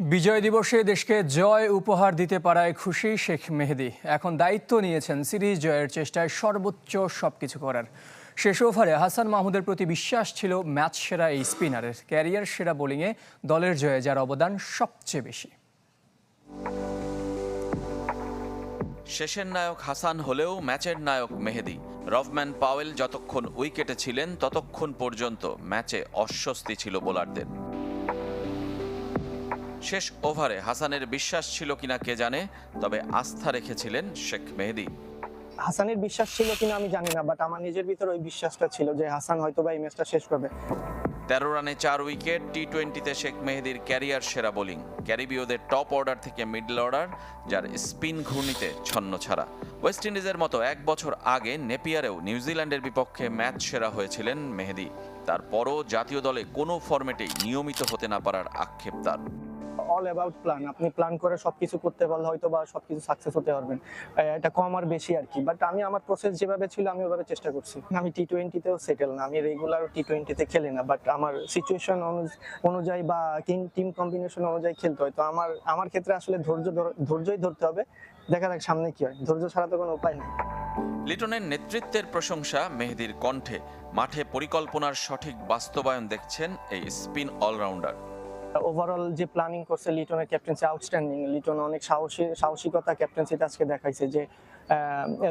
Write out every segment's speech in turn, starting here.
বিজয় দিবসে দেশকে জয় উপহার দিতে পারায় খুশি শেখ মেহেদি। এখন দায়িত্ব নিয়েছেন সিরিজ জয়ের চেষ্টায় সর্বোচ্চ সবকিছু করার। শেষ ওভারে হাসান মাহমুদের প্রতি বিশ্বাস ছিল ম্যাচ সেরা এই স্পিনারের। ক্যারিয়ার সেরা বোলিংয়ে দলের জয়ে যার অবদান সবচেয়ে বেশি। শেষের নায়ক হাসান হলেও ম্যাচের নায়ক মেহেদি। রভম্যান পাওয়েল যতক্ষণ উইকেটে ছিলেন, ততক্ষণ পর্যন্ত ম্যাচে অস্বস্তি ছিল বোলারদের। শেষ ওভারে হাসানের বিশ্বাস ছিল কিনা কে জানে তবে আস্থা রেখেছিলেন শেখ মেহেদি। হাসানের বিশ্বাস ছিল কিনা আমি জানি না বাট আমার নিজের ভিতর ওই বিশ্বাসটা ছিল যে হাসান হয়তো বা এই ম্যাচটা শেষ করবে। তেরো রানে চার উইকেট টি টোয়েন্টিতে শেখ মেহেদির ক্যারিয়ার সেরা বোলিং। ক্যারিবীয়দের টপ অর্ডার থেকে মিডল অর্ডার যার স্পিন ঘূর্ণিতে ছন্ন ছাড়া। ওয়েস্ট ইন্ডিজের মতো এক বছর আগে নেপিয়ারেও নিউজিল্যান্ডের বিপক্ষে ম্যাচ সেরা হয়েছিলেন মেহেদি। তারপরও জাতীয় দলে কোনো ফরম্যাটেই নিয়মিত হতে না পারার আক্ষেপ তার। অল অ্যাবাউট প্ল্যান আপনি প্ল্যান করে সব কিছু করতে পারলে হয়তো বা সব কিছু সাকসেস হতে পারবেন। এটা কম আর বেশি আর কি। বাট আমি আমার প্রসেস যেভাবে ছিল, আমি ওভাবে চেষ্টা করছি। আমি টি টোয়েন্টিতেও সেটেল না। আমি রেগুলার টি টোয়েন্টিতে খেলি না। বাট আমার সিচুয়েশন অনুযায়ী বা টিম কম্বিনেশন অনুযায়ী খেলতে হয়। তো আমার আমার ক্ষেত্রে আসলে ধৈর্য ধর- ধৈর্যই ধরতে হবে। দেখা যাক সামনে কি হয়। ধৈর্য ছাড়া তো কোনো উপায় নেই। লিটনের নেতৃত্বের প্রশংসা মেহেদির কণ্ঠে। মাঠে পরিকল্পনার সঠিক বাস্তবায়ন দেখছেন এই স্পিন অলরাউন্ডার ওভারঅল যে প্ল্যানিং করছে লিটনের ক্যাপ্টেন্সি আউটস্ট্যান্ডিং লিটন অনেক সাহসী, সাহসিকতা ক্যাপ্টেন্সিটা আজকে দেখাইছে যে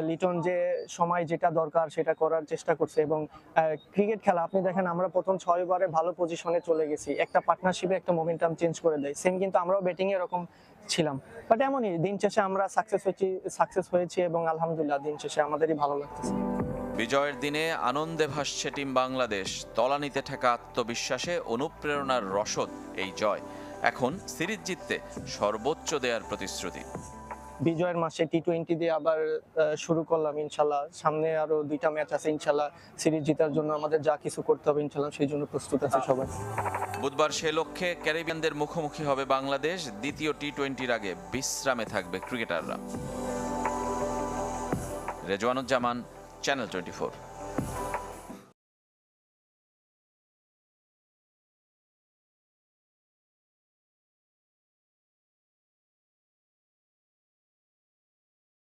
লিটন যে সময় যেটা দরকার সেটা করার চেষ্টা করছে এবং ক্রিকেট খেলা, আপনি দেখেন আমরা প্রথম ছয় ওভারে ভালো পজিশনে চলে গেছি। একটা পার্টনারশিপে একটা মোমেন্টাম চেঞ্জ করে দেয়। সেম কিন্তু আমরাও ব্যাটিং এরকম ছিলাম। বাট এমনই, দিন শেষে আমরা সাকসেস হয়েছি সাকসেস হয়েছি এবং আলহামদুলিল্লাহ দিন শেষে আমাদেরই ভালো লাগতেছে। বিজয়ের দিনে আনন্দে ভাসছে টিম বাংলাদেশ। তলানিতে ঠেকা আত্মবিশ্বাসে অনুপ্রেরণার রসদ এই জয়। এখন সিরিজ জিততে সর্বোচ্চ দেয়ার প্রতিশ্রুতি। বিজয়ের মাসে টি টোয়েন্টি দিয়ে আবার শুরু করলাম ইনশাল্লাহ। সামনে আরও দুইটা ম্যাচ আছে ইনশাল্লাহ। সিরিজ জেতার জন্য আমাদের যা কিছু করতে হবে ইনশাল্লাহ সেই জন্য প্রস্তুত আছে সবাই। বুধবার সে লক্ষ্যে ক্যারিবিয়ানদের মুখোমুখি হবে বাংলাদেশ। দ্বিতীয় টি টোয়েন্টির আগে বিশ্রামে থাকবে ক্রিকেটাররা। Rezwanuzzaman channel twenty